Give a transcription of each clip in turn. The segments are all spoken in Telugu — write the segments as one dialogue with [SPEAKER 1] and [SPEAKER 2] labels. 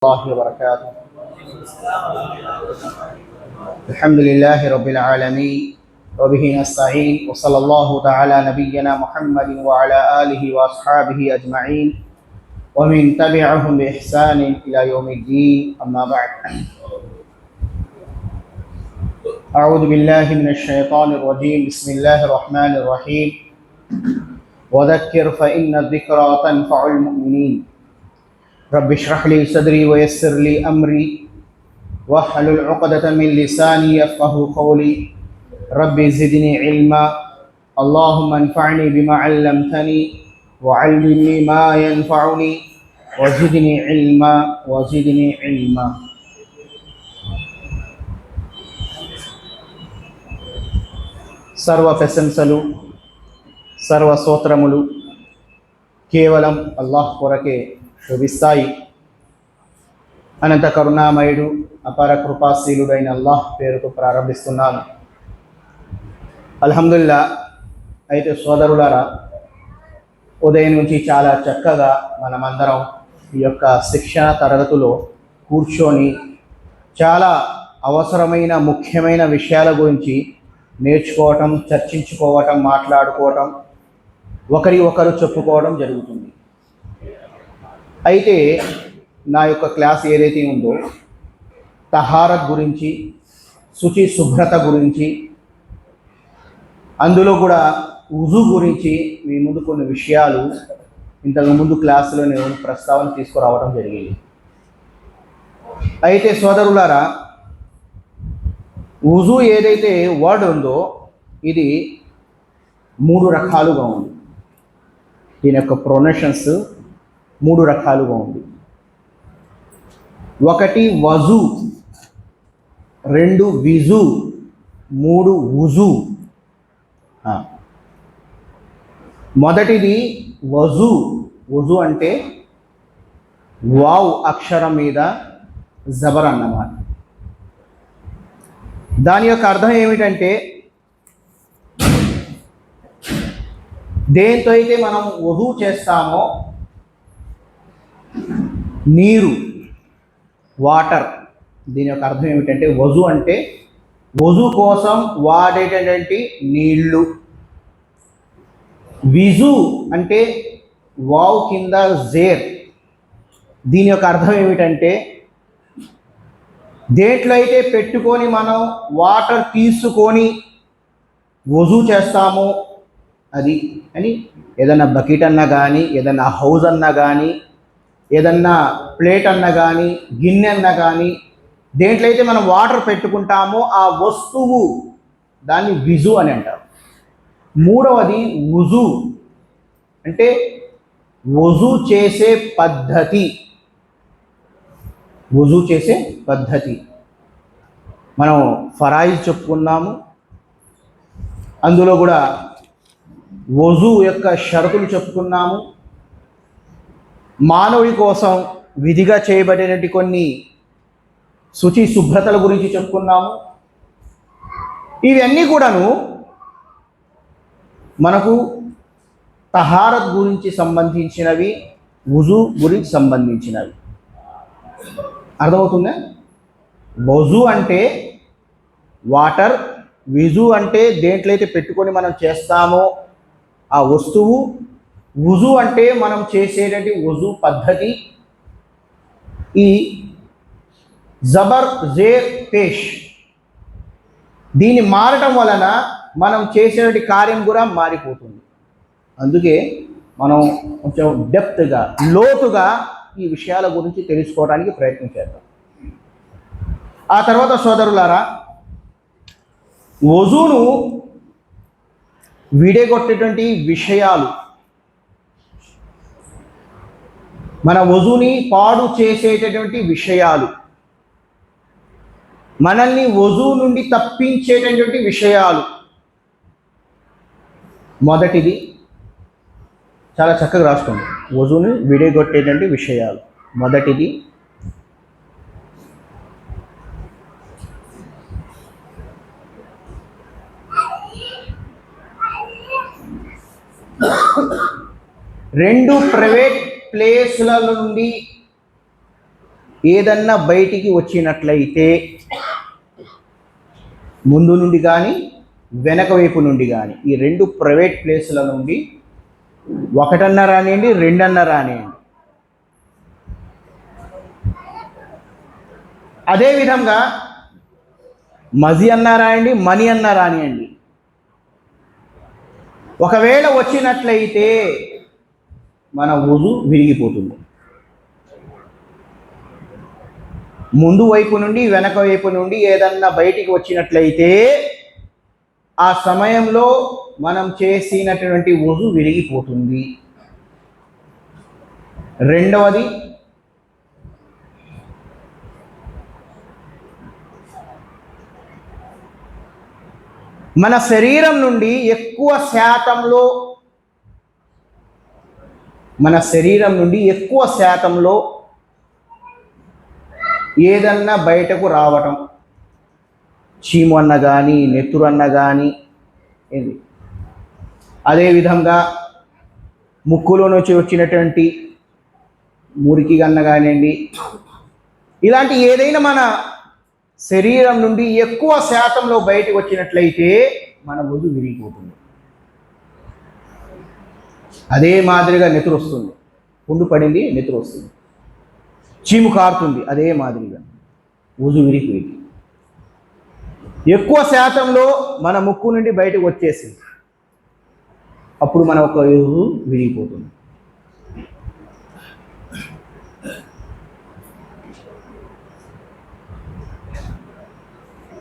[SPEAKER 1] الله وبركاته. الحمد لله رب العالمين وبه نستعين وصلى الله تعالى نبينا محمد وعلى آله وأصحابه أجمعين ومن تبعهم بإحسان إلى يوم الدين أما بعد. أعوذ بالله من الشيطان الرجيم بسم الله الرحمن الرحيم. وذكر فإن الذكرى تنفع المؤمنين. رب اشرح لي صدري ويسر لي أمري واحلل عقدة من لساني يفقه قولي رب زدني علما اللهم انفعني بما علمتني وعلمني ما ينفعني وزدني علما وزدني علما సర్వ ప్రశంసలు సర్వ స్తోత్రములు కేవలం అల్లాహ్ కొరకే శోభిస్తాయి అనంత కరుణామయుడు అపార కృపాశీలుడైన అల్లాహ్ పేరుతో ప్రారంభిస్తున్నాను. అల్హమ్దుల్లా అయితే సోదరులారా ఉదయం నుంచి చాలా చక్కగా మనమందరం ఈ యొక్క శిక్షణ తరగతిలో కూర్చొని చాలా అవసరమైన ముఖ్యమైన విషయాల గురించి నేర్చుకోవటం చర్చించుకోవటం మాట్లాడుకోవటం ఒకరి ఒకరు చెప్పుకోవడం జరుగుతుంది. అయితే నా యొక్క క్లాస్ ఏదైతే ఉందో తహారత్ గురించి శుచి శుభ్రత గురించి అందులో కూడా ఉజు గురించి మీ ముందు కొన్ని విషయాలు ఇంతకు ముందు క్లాసులో నేను ప్రస్తావన తీసుకురావడం జరిగింది. అయితే సోదరులారా ఉజు ఏదైతే వర్డ్ ఉందో ఇది మూడు రకాలుగా ఉంది. దీని యొక్క ప్రొనేషన్స్ మూడు రకాలుగా ఉంది. ఒకటి వజు రెండు విజు మూడు ఉజు. మొదటిది వజు వజు అంటే వావ్ అక్షరం మీద జబర్ అన్నమాట. దాని యొక్క అర్థం ఏమిటంటే దేంతో అయితే మనం వధు చేస్తామో నీరు వాటర్ దీని యొక్క అర్థం ఏమిటంటే వజు అంటే వజు కోసం వాడేటటువంటి నీళ్ళు విజు అంటే వావ్ కింద జేర్. దీని యొక్క అర్థం ఏమిటంటే దేంట్లో అయితే పెట్టుకొని మనం వాటర్ తీసుకొని వజు చేస్తామో అది. అని ఏదైనా బకెట్ అన్నా కానీ ఏదైనా హౌజ్ అన్నా కానీ ఏదన్నా ప్లేట్ అన్నా కానీ గిన్నె అన్నా కానీ దేంట్లో అయితే మనం వాటర్ పెట్టుకుంటామో ఆ వస్తువు దాన్ని విజు అని అంటారు. మూడవది వుజు. అంటే వజు చేసే పద్ధతి. వజు చేసే పద్ధతి. మనం ఫరాయిజ్ చెప్పుకున్నాము అందులో కూడా వజు యొక్క షరతులు చెప్పుకున్నాము మానవుడి కోసం విధిగా చేయబడినటువంటి కొన్ని శుచి శుభ్రతల గురించి చెప్పుకున్నాము. ఇవన్నీ కూడాను మనకు తహారత్ గురించి సంబంధించినవి వుజు గురించి సంబంధించినవి. అర్థమవుతుందా? వజు అంటే వాటర్ విజు అంటే దేంట్లో అయితే పెట్టుకొని మనం చేస్తామో ఆ వస్తువు వుజు అంటే మనం చేసేటటువంటి వుజు పద్ధతి. ఈ జబర్ జేర్ పేష్ దీన్ని మారటం వలన మనం చేసేటువంటి కార్యం కూడా మారిపోతుంది. అందుకే మనం కొంచెం డెప్త్గా లోతుగా ఈ విషయాల గురించి తెలుసుకోవడానికి ప్రయత్నం చేద్దాం. ఆ తర్వాత సోదరులారా వజును విడగొట్టేటువంటి విషయాలు మన వజుని పాడు చేసేటటువంటి విషయాలు. మనల్ని వజు నుండి తప్పించేటటువంటి విషయాలు. మొదటిది చాలా చక్కగా రాసుకోండి. వజుని విడగొట్టేటువంటి విషయాలు. మొదటిది రెండు ప్రైవేట్ ప్లేసుల నుండి ఏదన్నా బయటికి వచ్చినట్లయితే ముందు నుండి కానీ వెనక వైపు నుండి కానీ ఈ రెండు ప్రైవేట్ ప్లేసుల నుండి ఒకటన్నా రానియండి రెండన్న రానియండి. అదేవిధంగా మజి అన్న రాయండి మనీ అన్న రానియండి. ఒకవేళ వచ్చినట్లయితే మన వుజు విరిగిపోతుంది. ముందు వైపు నుండి వెనక వైపు నుండి ఏదన్నా బయటికి వచ్చినట్లయితే ఆ సమయంలో మనం చేసినటువంటి వుజు విరిగిపోతుంది. రెండవది మన శరీరం నుండి ఎక్కువ శాతంలో మన శరీరం నుండి ఎక్కువ శాతంలో ఏదన్నా బయటకు రావటం. చీము అన్న కానీ నెత్తురు అన్న కానీ ఇది అదేవిధంగా ముక్కులో నుంచి వచ్చినటువంటి మురికి అన్న కానివ్వండి. ఇలాంటి ఏదైనా మన శరీరం నుండి ఎక్కువ శాతంలో బయటకు వచ్చినట్లయితే మన వధు విరిగిపోతుంది. అదే మాదిరిగా నెతురు వస్తుంది. పుండు పడింది నెతురు వస్తుంది. చీము కారుతుంది అదే మాదిరిగా. ఊజు విరిగిపోయింది. ఎక్కువ శాతంలో మన ముక్కు నుండి బయటకు వచ్చేసింది. అప్పుడు మన ఒక ఊజు విరిగిపోతుంది.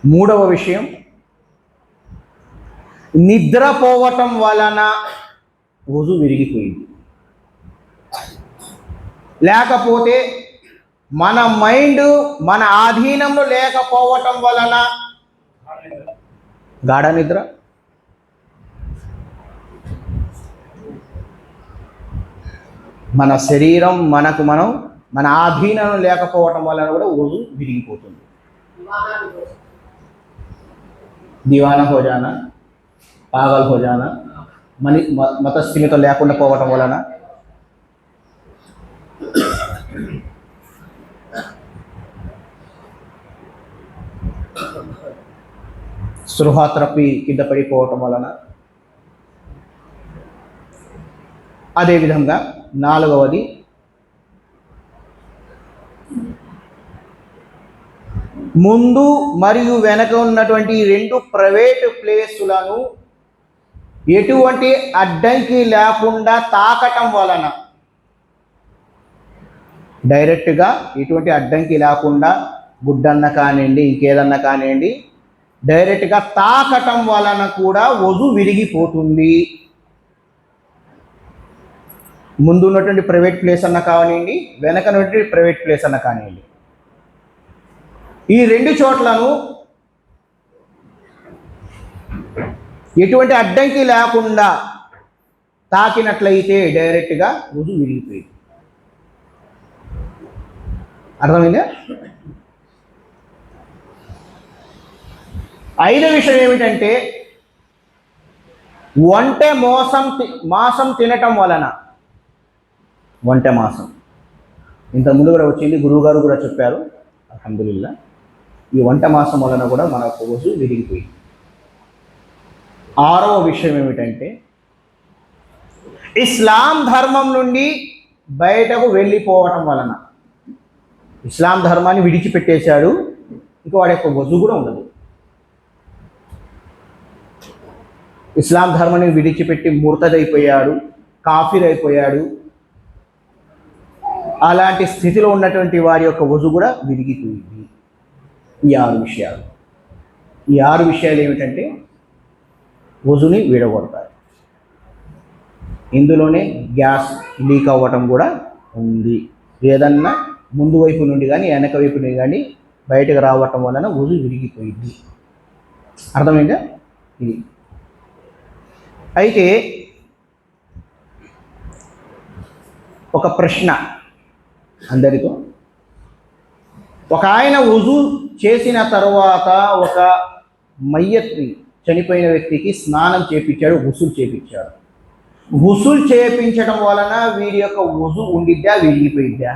[SPEAKER 1] మూడవ విషయం నిద్రపోవటం వలన ఊజు విరిగిపోయింది. లేకపోతే మన మైండ్ మన ఆధీనంలో లేకపోవటం వలన గాఢ నిద్ర? మన శరీరం మనకు మనం మన ఆధీనం లేకపోవటం వలన కూడా ఊజు విరిగిపోతుంది. దివానా హో పాగల్ భోజాన మని మ- మతస్థిమిత లేకుండా పోవటం వలన? స్పృహ కింద పడిపోవటం వలన? అదేవిధంగా నాలుగవది ముందు మరియు వెనక ఉన్నటువంటి ఈ రెండు ప్రైవేట్ ప్లేసులను ఎటువంటి అడ్డంకి లేకుండా తాకటం వలన డైరెక్ట్గా ఎటువంటి అడ్డంకి లేకుండా గుడ్డన్న కానివ్వండి ఇంకేదన్నా కానివ్వండి డైరెక్ట్గా తాకటం వలన కూడా వధు విరిగిపోతుంది. ముందు ఉన్నటువంటి ప్రైవేట్ ప్లేస్ అన్న కానివ్వండి వెనక ఉన్నటువంటి ప్రైవేట్ ప్లేస్ అన్న కానివ్వండి. ఈ రెండు చోట్లను ఎటువంటి అడ్డంకి లేకుండా తాకినట్లయితే డైరెక్ట్గా రుజు విరిగిపోయింది. అర్థమైందా? ఐదో విషయం ఏమిటంటే వంట మోసం తి- మాసం తినటం వలన వంట మాసం. ఇంత ముందు కూడా వచ్చింది గురువుగారు కూడా చెప్పారు అల్హమ్దులిల్లా ఈ వంట మాసం వలన కూడా మన రోజు విరిగిపోయింది. ఆరవ విషయం ఏమిటంటే ఇస్లాం ధర్మం నుండి బయటకు వెళ్ళిపోవటం వలన ఇస్లాం ధర్మాన్ని విడిచిపెట్టేశాడు ఇంకా వాడి యొక్క వజు కూడా ఉండదు. ఇస్లాం ధర్మాన్ని విడిచిపెట్టి ముర్తదైపోయాడు కాఫీర్ అయిపోయాడు అలాంటి స్థితిలో ఉన్నటువంటి వారి యొక్క వజు కూడా విరిగిపోయింది. ఈ ఆరు విషయాలు. ఈ ఆరు విషయాలు ఏమిటంటే వజుని విడగొడతారు. ఇందులోనే గ్యాస్ లీక్ అవ్వటం కూడా ఉంది. ఏదన్నా ముందు వైపు నుండి కానీ వెనక వైపు నుండి కానీ బయటకు రావటం వలన వజు విరిగిపోయింది. అర్థమైందా? ఇది. అయితే ఒక ప్రశ్న అందరితో. ఒక ఆయన వుజు చేసిన తర్వాత ఒక మయ్యత్ని చనిపోయిన వ్యక్తికి స్నానం చేపించాడు ఉసులు చేపించాడు. ఉసులు చేపించడం వలన వీరి యొక్క వుజు ఉండిద్దా విరిగిపోయిద్దా?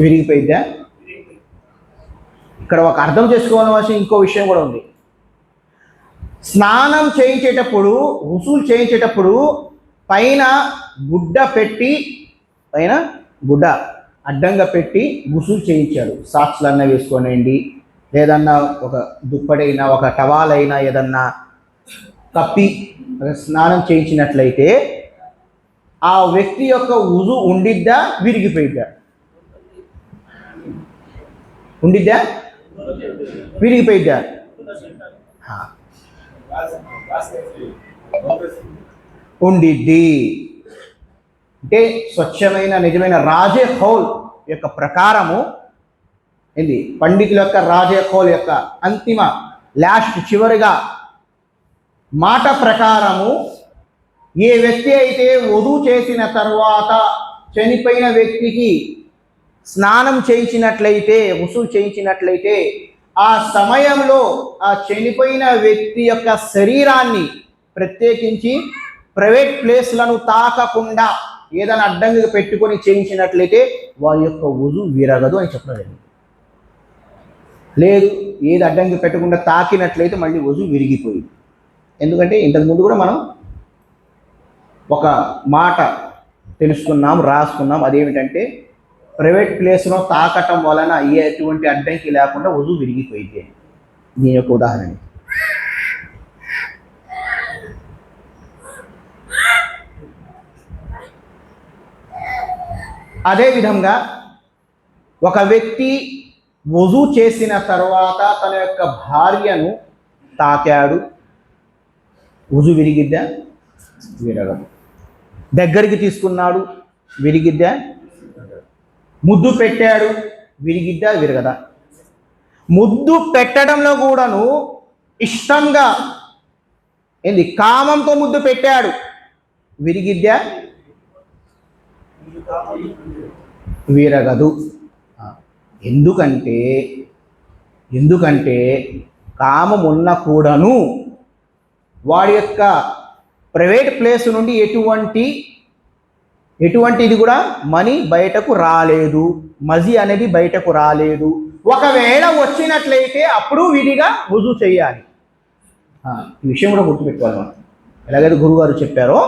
[SPEAKER 1] విరిగిపోయిద్దా? ఇక్కడ ఒక అర్థం చేసుకోవాల్సిన ఇంకో విషయం కూడా ఉంది. స్నానం చేయించేటప్పుడు ఉసులు చేయించేటప్పుడు పైన గుడ్డ పెట్టి పైన గుడ్డ అడ్డంగా పెట్టి గుసులు చేయించాడు. సాక్స్లు అన్న వేసుకోనండి ఏదన్నా ఒక దుప్పడైనా ఒక టవాల్ అయినా ఏదన్నా కప్పి స్నానం చేయించినట్లయితే ఆ వ్యక్తి యొక్క ఉజు ఉండిద్దా విరిగిపోయిద్దా? ఉండిద్దా? విరిగిపోయిద్దా? ఉండిద్ది. అంటే స్వచ్ఛమైన నిజమైన రాజే హౌల్ యొక్క ప్రకారము ఏంది? పండితుల యొక్క రాజకోల యొక్క అంతిమ లాస్ట్ చివరిగా మాట ప్రకారము ఏ వ్యక్తి అయితే వధువు చేసిన తర్వాత చనిపోయిన వ్యక్తికి స్నానం చేయించినట్లయితే ఉసులు చేయించినట్లయితే ఆ సమయంలో ఆ చనిపోయిన వ్యక్తి యొక్క శరీరాన్ని ప్రత్యేకించి ప్రైవేట్ ప్లేస్లను తాకకుండా ఏదైనా అడ్డంగా పెట్టుకొని చేయించినట్లయితే వారి యొక్క ఉజు విరగదు అని చెప్పడం జరిగింది. లేదు ఏది అడ్డంకి పెట్టకుండా తాకినట్లయితే మళ్ళీ వజు విరిగిపోయింది. ఎందుకంటే ఇంతకుముందు కూడా మనం ఒక మాట తెలుసుకున్నాం రాసుకున్నాం అదేమిటంటే ప్రైవేట్ ప్లేస్లో తాకటం వలన ఎటువంటి అడ్డంకి లేకుండా వజు విరిగిపోయింది. దీని యొక్క ఉదాహరణ. అదేవిధంగా ఒక వ్యక్తి వజు చేసిన తర్వాత తన యొక్క భార్యను తాకాడు. వజు విరిగిద్దా? విరగదు. దగ్గరికి తీసుకున్నాడు విరిగిద్దా? ముద్దు పెట్టాడు విరిగిద్దా? విరగదా? ముద్దు పెట్టడంలో కూడాను ఇష్టంగా ఏంది? కామంతో ముద్దు పెట్టాడు. విరిగిద్దా? విరగదు. ఎందుకంటే ఎందుకంటే కామం ఉన్న కూడాను వాడి యొక్క ప్రైవేట్ ప్లేస్ నుండి ఎటువంటి ఎటువంటిది కూడా మనీ బయటకు రాలేదు. మజీ అనేది బయటకు రాలేదు. ఒకవేళ వచ్చినట్లయితే అప్పుడు విధిగా రుజు చేయాలి. ఈ విషయం కూడా గుర్తుపెట్టుకోవాలి మనం. ఎలాగైతే గురుగారు చెప్పారో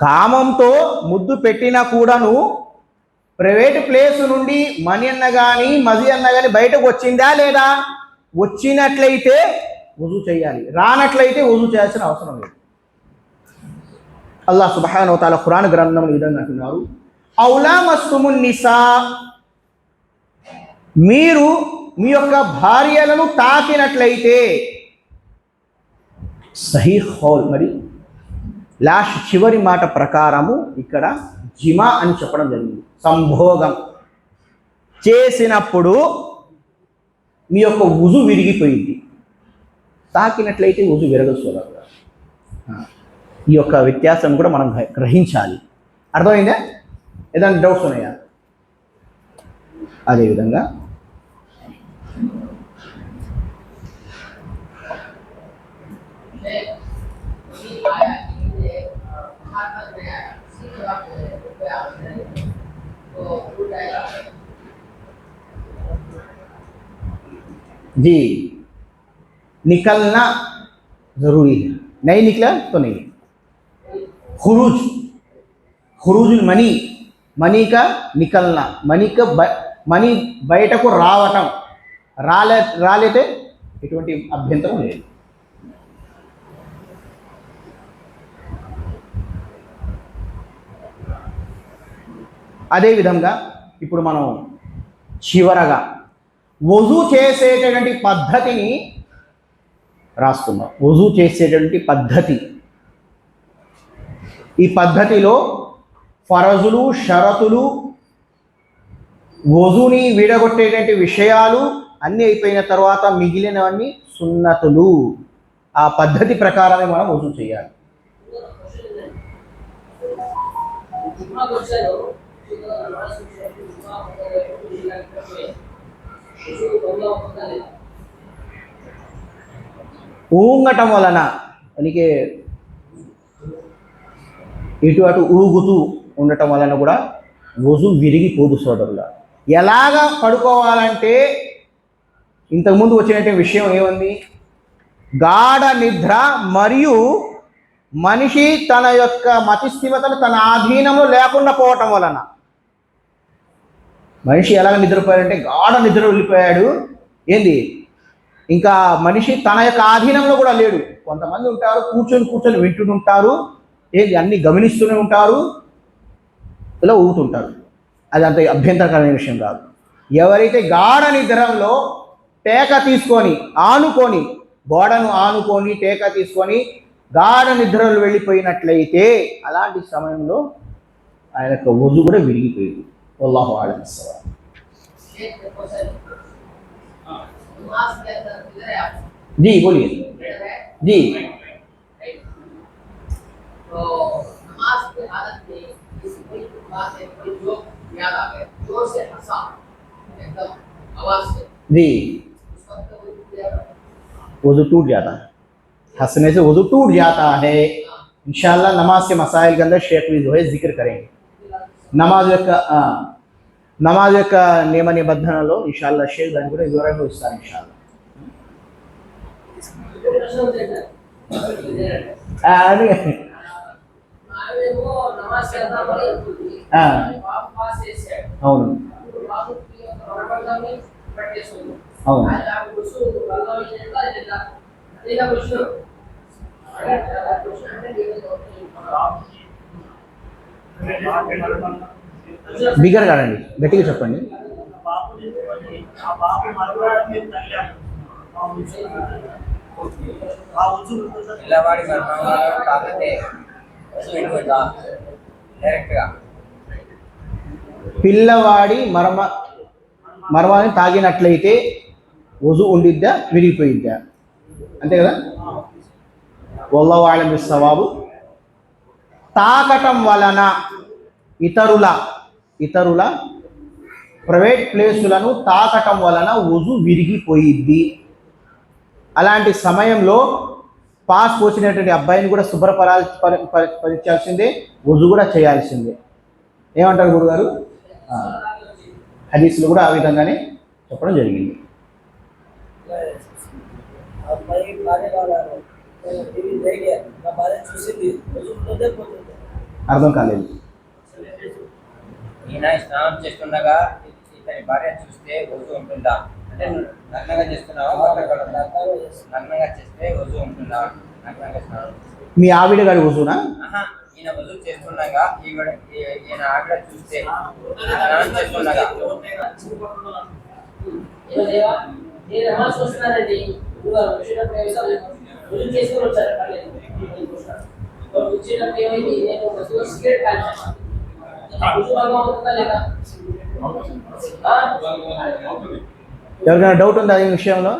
[SPEAKER 1] కామంతో ముద్దు పెట్టినా కూడాను ప్రైవేట్ ప్లేస్ నుండి మనీ అన్న కానీ మజీ అన్న కానీ బయటకు వచ్చిందా లేదా? వచ్చినట్లయితే వజు చేయాలి. రానట్లయితే వజు చేయాల్సిన అవసరం లేదు. అల్లా సుబ్హానహు తాలా ఖురాన్ గ్రంథంలో ఈ విధంగా అంటున్నారు. ఔలా మస్తుమున్ నిసా. మీరు మీ యొక్క భార్యలను తాకినట్లయితే సహీ హౌల్ మరి లాస్ట్ చివరి మాట ప్రకారము ఇక్కడ జిమా అని చెప్పడం జరిగింది. సంభోగం. చేసినప్పుడు మీ యొక్క ఉజు విరిగిపోయింది. తాకినట్లయితే ఉజు విరగదు సోదరుడు. ఈ యొక్క వ్యత్యాసం కూడా మనం గ్రహించాలి. అర్థమైందా? ఏదైనా డౌట్స్ ఉన్నాయా? అదేవిధంగా जी निकलना ज़रूरी है नहीं निकला तो नहीं खुरूज खुरूज మనీ మనీ కా నికల్నా మనీ కా బ- మనీ బయటకు రావటం రాలే రాలేతే ఎటువంటి అభ్యంతరం లేదు అదేవిధంగా ఇప్పుడు మనం చివరగా వజూ చేసేటటువంటి పద్ధతిని రాసుకుందాం వజూ చేసేటటువంటి పద్ధతి. ఈ పద్ధతిలో ఫరజులు షరతులు వజుని విడగొట్టేటువంటి విషయాలు అన్నీ అయిపోయిన తర్వాత మిగిలినవన్నీ సున్నతులు. ఆ పద్ధతి ప్రకారమే మనం వజూ చేయాలి. ఊంగటం వలన మనకి ఇటు అటు ఊగుతూ ఉండటం వలన కూడా వజు విరిగిపోదు సోదరుల ఎలాగ పడుకోవాలంటే ఇంతకుముందు వచ్చినటువంటి విషయం ఏముంది? గాఢ నిద్ర మరియు మనిషి తన యొక్క మతిస్థిమతను తన ఆధీనంలో లేకుండా పోవటం వలన మనిషి ఎలాగ నిద్రపోయాడంటే గాఢ నిద్ర వెళ్ళిపోయాడు. ఏంది? ఇంకా మనిషి తన యొక్క ఆధీనంలో కూడా లేడు. కొంతమంది ఉంటారు కూర్చొని కూర్చొని వింటుంటారు. ఏంది? అన్ని గమనిస్తూనే ఉంటారు. ఇలా ఊగుతుంటారు. అది అంత అభ్యంతరకరమైన విషయం కాదు. ఎవరైతే గాఢ నిద్రంలో టేక తీసుకొని ఆనుకొని గోడను ఆనుకొని టేక తీసుకొని గాఢ నిద్రలు వెళ్ళిపోయినట్లయితే అలాంటి సమయంలో ఆయన యొక్క వజు కూడా విరిగిపోయింది.
[SPEAKER 2] والله اعلم الصواب
[SPEAKER 1] जी, बोलिए। जी।
[SPEAKER 2] तो नमाज़ की हालत में किसी कोई बात है कोई जो। याद आ गया ज़ोर से हंसा एकदम आवाज़ से
[SPEAKER 1] जी वज़ू टूट जाता है हंसने से वज़ू टूट जाता है। इंशाल्लाह नमाज़ के मसाइल के अंदर शेख जो है ज़िक्र करेंगे। नमाज़ నమాజ్ యొక్క నియమ నిబంధనలో ఇషాల్లా షేక్ దాని కూడా వివరంగా
[SPEAKER 2] ఇస్తారు ఇషాల్లా అని
[SPEAKER 1] అవును. బిగ్గర కాదండి. గట్టిగా చెప్పండి.
[SPEAKER 3] పిల్లవాడి
[SPEAKER 1] మర్మ మర్మాన్ని తాగినట్లయితే వజు ఉండిద్దా విరిగిపోయిద్దా? అంతే కదా? వల్లవాళ్ళ సవాబు. తాగటం వలన ఇతరుల ఇతరుల ప్రైవేట్ ప్లేసులను తాకటం వలన వజు విరిగిపోయిద్ది. అలాంటి సమయంలో పాస్ వచ్చినటువంటి అబ్బాయిని కూడా శుభ్రపరాల్ పరిచాల్సిందే పరి- వజు కూడా చేయాల్సిందే. ఏమంటారు గురుగారు? ఆ, కూడా ఆ విధంగానే చెప్పడం జరిగింది.
[SPEAKER 4] అర్థం కాలేదు కావాలి ఇది ధైర్య నా భార్య చూసింది రోజుకుంటుందే పోతుంది
[SPEAKER 1] అర్థం కాలేదు
[SPEAKER 3] ఈయన స్నానం చేస్తుండగా ఇతని భార్య చూస్తే వజు ఉంటుందా అంటే నగ్నంగా చేస్తున్నావా
[SPEAKER 4] నగ్నంగా
[SPEAKER 3] చేస్తే వజు ఉంటుందా నగ్నంగా స్నానం.
[SPEAKER 1] మీ ఆవిడ గారి వజునా
[SPEAKER 3] ఈయన వజు చేస్తుండగా ఈవిడ ఈయన ఆవిడ చూస్తే స్నానం చేస్తుండగా
[SPEAKER 2] చేసుకొని వచ్చారు పర్లేదు వాళ్ళు వచ్చినప్పుడు ఏమైంది నేను ఒక సిగరెట్ కాల్చాను రుజువు బాగా అవుతుందా లేదా ఆ?
[SPEAKER 1] ఎవరికైనా డౌట్ ఉందా ఈ విషయంలో?